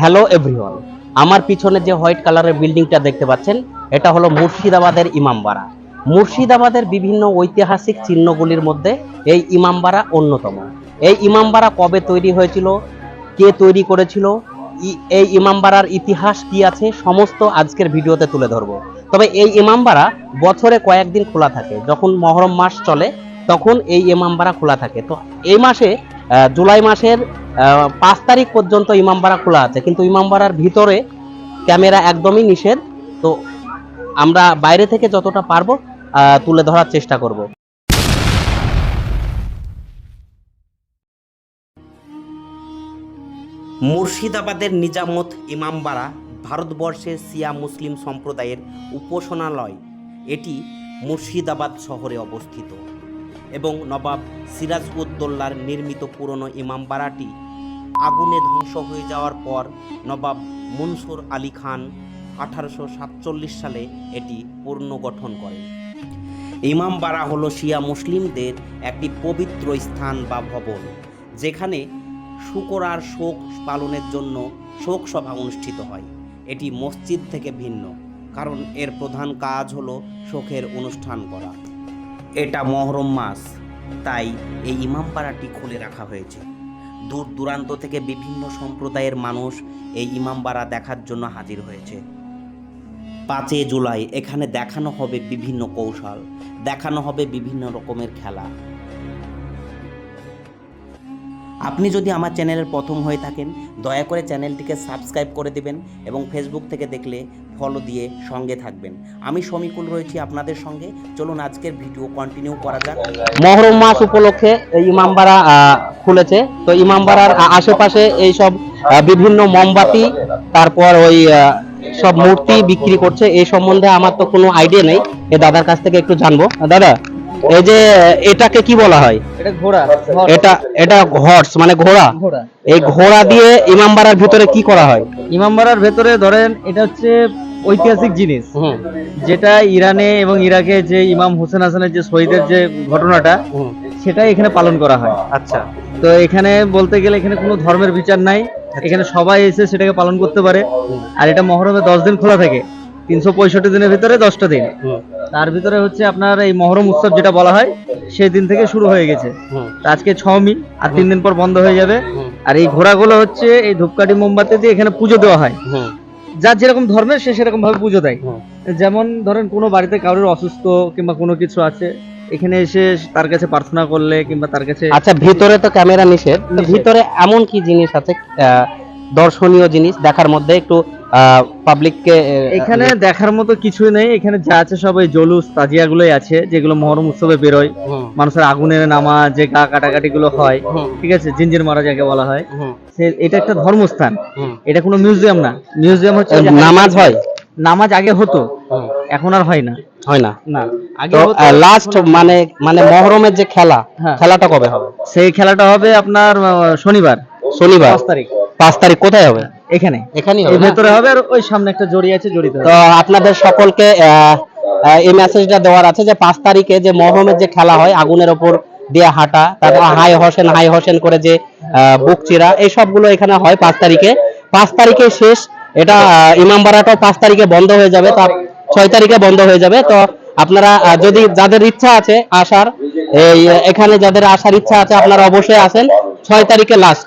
Hello everyone আমার পিছনে যে হোয়াইট কালারের বিল্ডিংটা দেখতে পাচ্ছেন, এটা হলো মুর্শিদাবাদের ইমামবাড়া। মুর্শিদাবাদের বিভিন্ন ঐতিহাসিক চিহ্নগুলির মধ্যে এই ইমামবাড়া অন্যতম। এই ইমামবাড়া কবে তৈরি হয়েছিল? কে তৈরি করেছিল? এই ইমামবাড়ার ইতিহাস কি আছে? সমস্ত আজকের ভিডিওতে তুলে ধরবো। তবে এই ইমামবাড়া বছরে কয়েকদিন খোলা থাকে। যখন মহরম মাস চলে, তখন এই ইমামবাড়া খোলা থাকে। তো এই মাসে জুলাই মাসের পাঁচ তারিখ পর্যন্ত ইমামবাড়া খোলা আছে, কিন্তু ইমামবাড়ার ভিতরে ক্যামেরা একদমই নিষেধ। তো আমরা বাইরে থেকে যতটা পারব তুলে ধরার চেষ্টা করব। মুর্শিদাবাদের নিজামত ইমামবাড়া ভারতবর্ষের সিয়া মুসলিম সম্প্রদায়ের উপাসনালয়। এটি মুর্শিদাবাদ শহরে অবস্থিত এবং নবাব সিরাজ উদ্দৌলার নির্মিত পুরনো ইমামবাড়াটি আগুনে ধ্বংস হয়ে যাওয়ার পর নবাব মনসুর আলী খান আঠারোশো সাতচল্লিশ সালে এটি পুনর্গঠন করেন। ইমামবাড়া হলো শিয়া মুসলিমদের একটি পবিত্র স্থান বা ভবন, যেখানে শুকরার শোক পালনের জন্য শোক সভা অনুষ্ঠিত হয়। এটি মসজিদ থেকে ভিন্ন, কারণ এর প্রধান কাজ হলো শোকের অনুষ্ঠান করা। এটা মহরম মাস, তাই এই ইমামপাড়াটি খুলে রাখা হয়েছে। দূর দূরান্ত থেকে বিভিন্ন সম্প্রদায়ের মানুষ এই ইমামবাড়া দেখার জন্য হাজির হয়েছে। পাঁচই জুলাই এখানে দেখানো হবে বিভিন্ন কৌশল, দেখানো হবে বিভিন্ন রকমের খেলা। আপনি যদি আমার চ্যানেলের প্রথম হয়ে থাকেন, দয়া করে চ্যানেলটিকে সাবস্ক্রাইব করে দেবেন এবং ফেসবুক থেকে দেখলে ফলো দিয়ে সঙ্গে থাকবেন। আমি সমীকুল রয়েছি আপনাদের সঙ্গে। চলুন আজকের ভিডিও কন্টিনিউ করা যাক। মহরম মাস উপলক্ষে এই ইমামবাড়া খুলেছে। তো ইমামবাড়ার আশেপাশে এই সব বিভিন্ন মোমবাতি, তারপর ওই সব মূর্তি বিক্রি করছে। এই সম্বন্ধে আমার তো কোনো আইডিয়া নেই। এই দাদার কাছ থেকে একটু জানব। দাদা এই যে এটাকে কি বলা হয়? এটা ঘোড়া এটা এটা হর্স মানে ঘোড়া। ঘোড়া। এই ঘোড়া দিয়ে ইমামবাড়ার ভিতরে কি করা হয়? ইমামবাড়ার ভেতরে ধরেন এটা হচ্ছে ঐতিহাসিক জিনিস। যেটা ইরানে এবং ইরাকে যে ইমাম হোসেন হাসানের যে শহীদের যে ঘটনাটা সেটাই এখানে পালন করা হয়। আচ্ছা। তো এখানে বলতে গেলে এখানে কোনো ধর্মের বিচার নাই। এখানে সবাই এসে সেটাকে পালন করতে পারে। আর এটা মহরমে দশ দিন খোলা থাকে। তিনশো পঁয়ষট্টি দিনের ভিতরে দশটা দিন। তার ভিতরে হচ্ছে আপনার এই মহরম উৎসব যেটা বলা হয় সেই দিন থেকে শুরু হয়ে গেছে। আজকে ছমি আর তিন দিন পর বন্ধ হয়ে যাবে। আর এই ঘোড়াগুলো হচ্ছে এই ধূপকাঠি মোমবাতি দিয়ে এখানে পুজো দেওয়া হয়। যার যেরকম ধর্মের সে সেরকম ভাবে পুজো দেয়। যেমন ধরেন কোনো বাড়িতে কারোর অসুস্থ কিংবা কোনো কিছু আছে এখানে এসে তার কাছে প্রার্থনা করলে কিংবা তার কাছে আচ্ছা ভিতরে তো ক্যামেরা নিষেধ। নিষেধ। ভিতরে এমন কি জিনিস আছে আহ, দর্শনীয় জিনিস দেখার মধ্যে একটু পাবলিককে এখানে দেখার মতো কিছুই নেই। এখানে যা আছে সব জলুস তাজিয়া গুলোই আছে যেগুলো মহরম উৎসবে বেরোয়। মানুষের আগুনের নামা যে গা কাটাকাটি গুলো হয় ঠিক আছে? জিঞ্জির মারা যাকে বলা হয়। এটা একটা ধর্মস্থান। এটা কোনো মিউজিয়াম না। মিউজিয়াম হচ্ছে নামাজ হয়। নামাজ আগে হতো। এখন আর হয় না। হয় না। না। লাস্ট মানে মানে মহরমের যে খেলা হ্যাঁ। খেলাটা কবে হবে? সেই খেলাটা হবে আপনার শনিবার। শনিবার। পাঁচ তারিখ। পাঁচ তারিখ কোথায় হবে? এখানে? এখানেই এর হবে ভেতরে হবে আর ওই সামনে একটা জড়ি আছে জড়িতে তো আপনাদের সকলকে এই মেসেজটা দেওয়ার আছে যে পাঁচ তারিখে যে মহরমের যে খেলা হয় আগুনের ওপর দিয়ে হাঁটা তারপর হাই হোসেন হাই হোসেন করে যে বুক চিরা এই সবগুলো এখানে হয় পাঁচ তারিখে। পাঁচ তারিখে শেষ এটা ইমামবাড়াটাও পাঁচ তারিখে বন্ধ হয়ে যাবে তো আপ- ছয় তারিখে বন্ধ হয়ে যাবে। তো আপনারা যদি যাদের ইচ্ছা আছে আসার এই এখানে যাদের আসার ইচ্ছা আছে আপনারা অবশ্যই আসেন। ছয় তারিখে লাস্ট